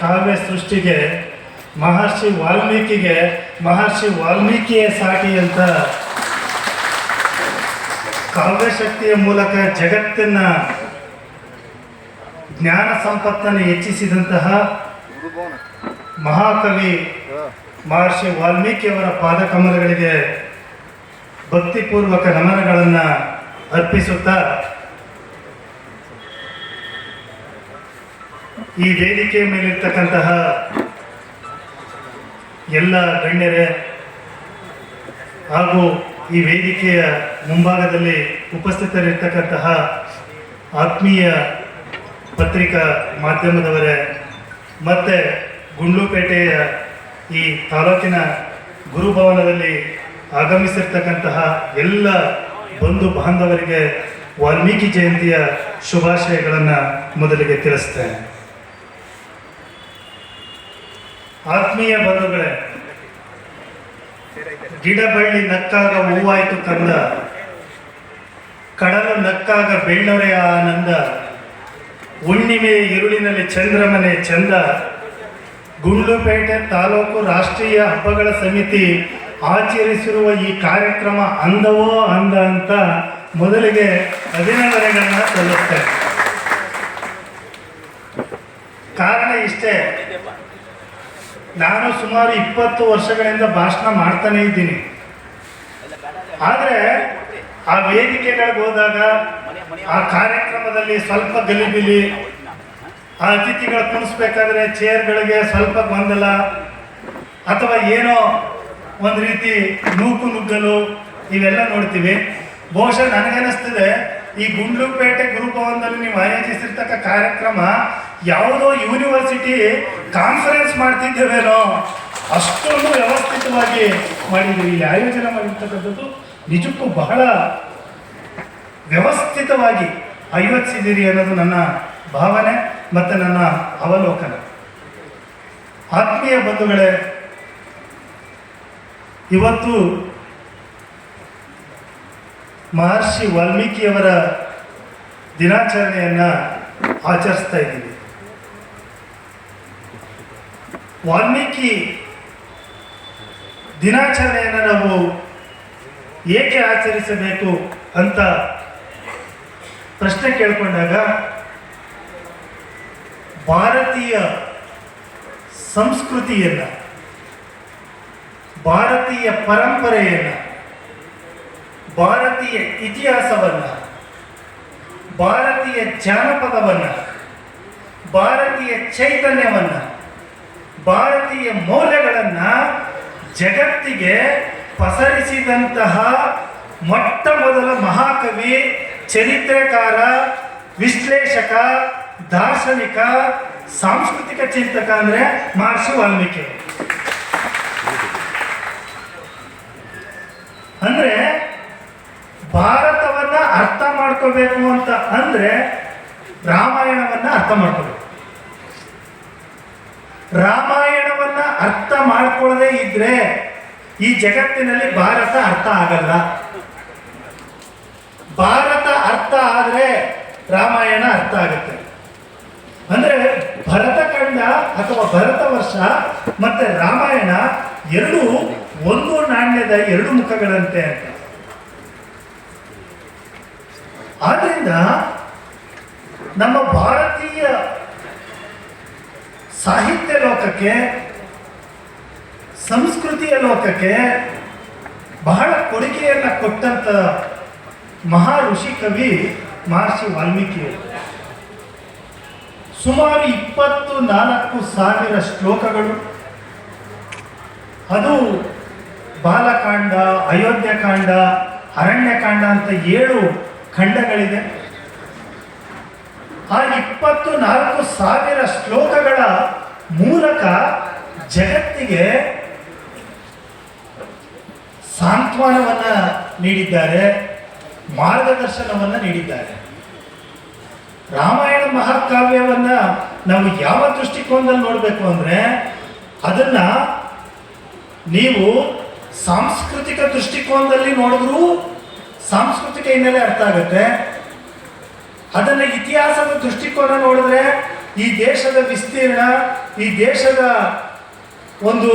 ಕಾವ್ಯ ಸೃಷ್ಟಿಗೆ, ಮಹರ್ಷಿ ವಾಲ್ಮೀಕಿಗೆ, ಮಹರ್ಷಿ ವಾಲ್ಮೀಕಿಯೇ ಸಾಟಿ ಅಂತ ಕಾವ್ಯಶಕ್ತಿಯ ಮೂಲಕ ಜಗತ್ತನ್ನ ಜ್ಞಾನ ಸಂಪತ್ತನ್ನು ಹೆಚ್ಚಿಸಿದಂತಹ ಮಹಾಕವಿ ಮಹರ್ಷಿ ವಾಲ್ಮೀಕಿಯವರ ಪಾದಕಮಲಗಳಿಗೆ ಭಕ್ತಿಪೂರ್ವಕ ನಮನಗಳನ್ನು ಅರ್ಪಿಸುತ್ತಾ ಈ ವೇದಿಕೆಯ ಮೇಲಿರ್ತಕ್ಕಂತಹ ಎಲ್ಲ ಗಣ್ಯರೇ ಹಾಗೂ ಈ ವೇದಿಕೆಯ ಮುಂಭಾಗದಲ್ಲಿ ಉಪಸ್ಥಿತರಿರ್ತಕ್ಕಂತಹ ಆತ್ಮೀಯ ಪತ್ರಿಕಾ ಮಾಧ್ಯಮದವರೇ, ಮತ್ತು ಗುಂಡ್ಲುಪೇಟೆಯ ಈ ತಾಲೂಕಿನ ಗುರುಭವನದಲ್ಲಿ ಆಗಮಿಸಿರ್ತಕ್ಕಂತಹ ಎಲ್ಲ ಬಂಧು ಬಾಂಧವರಿಗೆ ವಾಲ್ಮೀಕಿ ಜಯಂತಿಯ ಶುಭಾಶಯಗಳನ್ನು ಮೊದಲಿಗೆ ತಿಳಿಸ್ತೇನೆ. ಆತ್ಮೀಯ ಬಂಧುಗಳೇ, ಗಿಡ ಬಳ್ಳಿ ನಕ್ಕಾಗ ಹೂವಾಯ್ತು ಕಂದ, ಕಡಲು ನಕ್ಕಾಗ ಬೆಳ್ಳೊರೆಯ ಆನಂದ ಹುಣ್ಣಿಮೆ ಇರುಳಿನಲ್ಲಿ ಚಂದ್ರಮನೆ ಚಂದ, ಗುಂಡ್ಲುಪೇಟೆ ತಾಲೂಕು ರಾಷ್ಟ್ರೀಯ ಹಬ್ಬಗಳ ಸಮಿತಿ ಆಚರಿಸಿರುವ ಈ ಕಾರ್ಯಕ್ರಮ ಅಂದವೋ ಅಂದ ಅಂತ ಮೊದಲಿಗೆ ಅಭಿನಂದನೆಗಳನ್ನ ಸಲ್ಲಿಸ್ತೇನೆ ಕಾರಣ ಇಷ್ಟೇ ನಾನು ಸುಮಾರು ಇಪ್ಪತ್ತು ವರ್ಷಗಳಿಂದ ಭಾಷಣ ಮಾಡ್ತಾನೆ ಇದ್ದೀನಿ. ಆದರೆ ಆ ವೇದಿಕೆಗಳಿಗೆ ಹೋದಾಗ ಆ ಕಾರ್ಯಕ್ರಮದಲ್ಲಿ ಸ್ವಲ್ಪ ಗಲಿಬಿಲಿ, ಆ ಅತಿಥಿಗಳು ಕುಣಿಸ್ಬೇಕಾದ್ರೆ ಚೇರ್ಗಳಿಗೆ ಸ್ವಲ್ಪ ಗೊಂದಲ, ಅಥವಾ ಏನೋ ಒಂದು ರೀತಿ ನೂಕು ನುಗ್ಗಲು ಇವೆಲ್ಲ ನೋಡ್ತೀವಿ. ಬಹುಶಃ ನನಗನ್ನಿಸ್ತದೆ, ಈ ಗುಂಡ್ಲುಪೇಟೆ ಗುರುಭವನದಲ್ಲಿ ನೀವು ಆಯೋಜಿಸಿರ್ತಕ್ಕ ಕಾರ್ಯಕ್ರಮ ಯಾವುದೋ ಯೂನಿವರ್ಸಿಟಿ ಕಾನ್ಫರೆನ್ಸ್ ಮಾಡ್ತಿದ್ದೇವೇನೋ, ಅಷ್ಟೊಂದು ವ್ಯವಸ್ಥಿತವಾಗಿ ಮಾಡಿದ್ದೀವಿ ಇಲ್ಲಿ ಆಯೋಜನೆ ಮಾಡಿರ್ತಕ್ಕಂಥದ್ದು ನಿಜಕ್ಕೂ ಬಹಳ ವ್ಯವಸ್ಥಿತವಾಗಿ ಆಯೋಜಿಸಿದ್ದೀರಿ ಅನ್ನೋದು ನನ್ನ ಭಾವನೆ ಮತ್ತು ನನ್ನ ಅವಲೋಕನ. ಆತ್ಮೀಯ ಬಂಧುಗಳೇ, ಇವತ್ತು ಮಹರ್ಷಿ ವಾಲ್ಮೀಕಿಯವರ ದಿನಾಚರಣೆಯನ್ನು ಆಚರಿಸ್ತಾ ಇದ್ದೀವಿ. ವಾಲ್ಮೀಕಿ ದಿನಾಚರಣೆಯನ್ನು ನಾವು ಏಕೆ ಆಚರಿಸಬೇಕು ಅಂತ ಪ್ರಶ್ನೆ ಕೇಳಿಕೊಂಡಾಗ, ಭಾರತೀಯ ಸಂಸ್ಕೃತಿಯನ್ನು, ಭಾರತೀಯ ಪರಂಪರೆಯನ್ನು, ಭಾರತೀಯ ಇತಿಹಾಸವನ್ನು, ಭಾರತೀಯ ಜಾನಪದವನ್ನು, ಭಾರತೀಯ ಚೈತನ್ಯವನ್ನು ಭಾರತೀಯ ಮೌಲ್ಯಗಳನ್ನು ಜಗತ್ತಿಗೆ ಪಸರಿಸಿದಂತಹ ಮೊಟ್ಟ ಮೊದಲ ಮಹಾಕವಿ, ಚರಿತ್ರೆಕಾರ, ವಿಶ್ಲೇಷಕ, ದಾರ್ಶನಿಕ, ಸಾಂಸ್ಕೃತಿಕ ಚಿಂತಕ ಅಂದರೆ ಮಹರ್ಷಿ ವಾಲ್ಮೀಕಿ. ಅಂದ್ರೆ ಭಾರತವನ್ನ ಅರ್ಥ ಮಾಡ್ಕೋಬೇಕು ಅಂತ ಅಂದ್ರೆ ರಾಮಾಯಣವನ್ನ ಅರ್ಥ ಮಾಡ್ಕೋಬೇಕು. ರಾಮಾಯಣವನ್ನ ಅರ್ಥ ಮಾಡ್ಕೊಳ್ಳದೆ ಇದ್ರೆ ಈ ಜಗತ್ತಿನಲ್ಲಿ ಭಾರತ ಅರ್ಥ ಆಗಲ್ಲ. ಭಾರತ ಅರ್ಥ ಆದರೆ ರಾಮಾಯಣ ಅರ್ಥ ಆಗುತ್ತೆ. ಅಂದ್ರೆ ಭರತಖಂಡ ಅಥವಾ ಭರತ ವರ್ಷ ಮತ್ತೆ ರಾಮಾಯಣ ಎರಡು ಒಂದು ನಾಣ್ಯದ ಎರಡು ಮುಖಗಳಂತೆ ಅಂತ. ಆದ್ರಿಂದ ನಮ್ಮ ಭಾರತೀಯ ಸಾಹಿತ್ಯ ಲೋಕಕ್ಕೆ, ಸಂಸ್ಕೃತಿಯ ಲೋಕಕ್ಕೆ ಬಹಳ ಕೊಡುಗೆಯನ್ನು ಕೊಟ್ಟಂತ ಮಹಾ ಋಷಿ ಕವಿ ಮಹರ್ಷಿ ವಾಲ್ಮೀಕಿ ಸುಮಾರು ಇಪ್ಪತ್ತು ನಾಲ್ಕು ಸಾವಿರ ಶ್ಲೋಕಗಳು. ಅದು ಬಾಲಕಾಂಡ, ಅಯೋಧ್ಯಕಾಂಡ, ಅರಣ್ಯಕಾಂಡ ಅಂತ ಏಳು ಖಂಡಗಳಿದೆ. ಆ ಇಪ್ಪತ್ತು ನಾಲ್ಕು ಸಾವಿರ ಶ್ಲೋಕಗಳ ಮೂಲಕ ಜಗತ್ತಿಗೆ ಸಾಂತ್ವನವನ್ನ ನೀಡಿದ್ದಾರೆ, ಮಾರ್ಗದರ್ಶನವನ್ನ ನೀಡಿದ್ದಾರೆ. ರಾಮಾಯಣ ಮಹಾಕಾವ್ಯವನ್ನ ನಾವು ಯಾವ ದೃಷ್ಟಿಕೋನದಲ್ಲಿ ನೋಡಬೇಕು ಅಂದ್ರೆ, ಅದನ್ನ ನೀವು ಸಾಂಸ್ಕೃತಿಕ ದೃಷ್ಟಿಕೋನದಲ್ಲಿ ನೋಡಿದ್ರೂ ಸಾಂಸ್ಕೃತಿಕ ಹಿನ್ನೆಲೆ ಅರ್ಥ ಆಗುತ್ತೆ. ಅದನ್ನ ಇತಿಹಾಸದ ದೃಷ್ಟಿಕೋನ ನೋಡಿದ್ರೆ ಈ ದೇಶದ ವಿಸ್ತೀರ್ಣ ಈ ದೇಶದ ಒಂದು